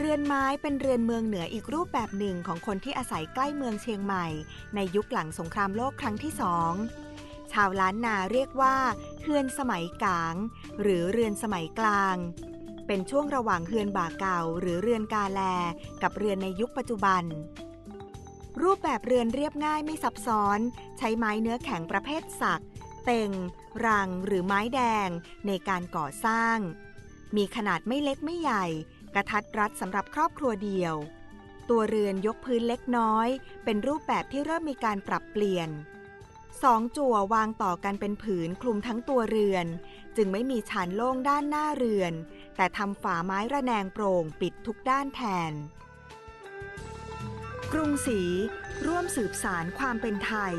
เรือนไม้เป็นเรือนเมืองเหนืออีกรูปแบบหนึ่งของคนที่อาศัยใกล้เมืองเชียงใหม่ ในยุคหลังสงครามโลกครั้งที่สองชาวล้านนาเรียกว่าเฮือนสมัยกลาง หรือเรือนสมัยกลาง เป็นช่วงระหว่างเฮือนบ่าเก่า หรือเรือนกาแล กับเรือนในยุคปัจจุบัน รูปแบบเรือนเรียบง่ายไม่ซับซ้อน ใช้ไม้เนื้อแข็งประเภทสักเต็งรังหรือไม้แดงในการก่อสร้าง มีขนาดไม่เล็กไม่ใหญ่ กระทัดรัดสำหรับครอบครัวเดียว ตัวเรือนยกพื้นเล็กน้อย เป็นรูปแบบที่เริ่มมีการปรับเปลี่ยนสองจั่ววางต่อกันเป็นผืนคลุมทั้งตัวเรือน จึงไม่มีชานโล่งด้านหน้าเรือน แต่ทำฝาไม้ระแนงโปร่งปิดทุกด้านแทน กรุงศรีร่วมสืบสารความเป็นไทย